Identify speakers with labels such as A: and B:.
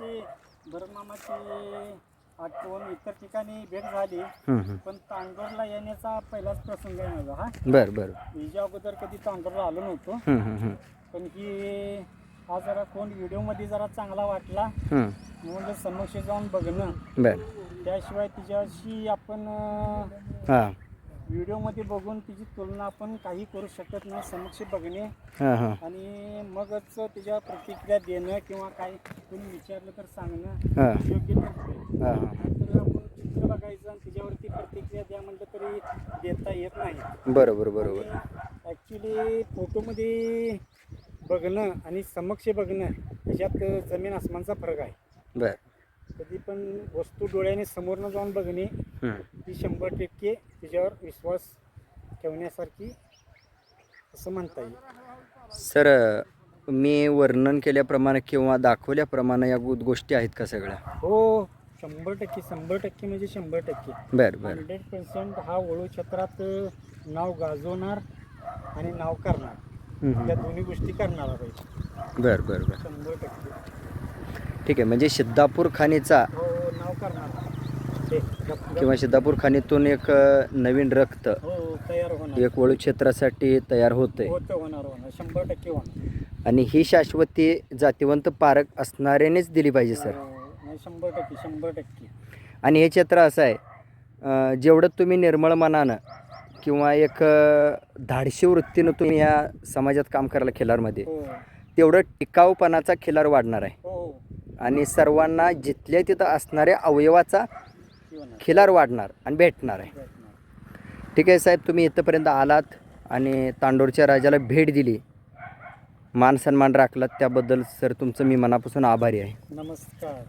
A: मामाची भरत मामाची आठवण इतर ठिकाणी भेट झाली. पण तांडोरला येण्याचा पहिलाच प्रसंग आहे माझा हा.
B: बरं बरं.
A: हिच्या अगोदर कधी तांडोरला आलो नव्हतो. पण ही हा जरा कोण व्हिडिओमध्ये जरा चांगला वाटला. म्हणजे समक्ष जाऊन बघणं.
B: बरं.
A: त्याशिवाय तिच्याशी आपण अं,
B: हां.
A: व्हिडिओमध्ये बघून तिची तुलना आपण काही करू शकत नाही समक्ष बघणे.
B: हां हां.
A: आणि मगच तिच्या प्रतिक्रिया देणं किंवा काही कोणी विचारलं तर सांगणं
B: हां.
A: योग्य ठरते
B: हां. हां
A: नाहीतर आपण चित्र बघायचं आणि त्याच्यावरती प्रतिक्रिया द्या म्हटलं तरी देता येत नाही.
B: बरोबर बरोबर.
A: ॲक्च्युली फोटोमध्ये बघणं आणि समक्ष बघणं ह्याच्यात जमीन आसमानचा फरक आहे.
B: बरं.
A: कधी पण वस्तू डोळ्याने समोरनं जाऊन बघणे
B: हं.
A: ही शंभर टक्के तिच्यावर विश्वास ठेवण्यासारखी असं म्हणता येईल.
B: सर मी वर्णन केल्याप्रमाणे किंवा दाखवल्याप्रमाणे या गो- गोष्टी आहेत का सगळ्या?
A: हो शंभर टक्के शंभर टक्के म्हणजे शंभर टक्के.
B: बरं बरं.
A: हंड्रेड पर्सेंट हा वळू क्षेत्रात नाव गाजवणार आणि नाव करणार.
B: हं, हं.
A: या दोन्ही गोष्टी करणार पाहिजे
B: बरं बरं बरं.
A: शंभर टक्के.
B: ठीक आहे म्हणजे सिद्धापूर खाणीचा
A: हो नाव करणार.
B: किंवा सिद्धापूर खाणीतून एक नवीन रक्त
A: हो तयार होणार.
B: एक वळू क्षेत्रासाठी तयार
A: होतं होणार होणार. शंभर टक्के होणार.
B: आणि ही शाश्वती जातिवंत पारक असणाऱ्यानेच दिली पाहिजे सर.
A: हो, शंभर टक्के शंभर टक्के.
B: आणि हे क्षेत्र असं आहे जेवढं तुम्ही निर्मळ मनानं किंवा एक धाडशी वृत्तीनं तुम्ही या समाजात काम करायला खिलारमध्ये
A: हो.
B: तेवढं टिकाऊपणाचा खिलार वाढणार आहे.
A: हो.
B: आणि सर्वांना जिथल्या तिथं असणाऱ्या अवयवाचा खिलार वाढणार आणि भेटणार आहे. ठीक आहे साहेब तुम्ही इथंपर्यंत आलात आणि तांडोरच्या राजाला भेट दिली. मान सन्मान राखलात त्याबद्दल सर तुमचं मी मनापासून आभारी आहे.
A: नमस्कार.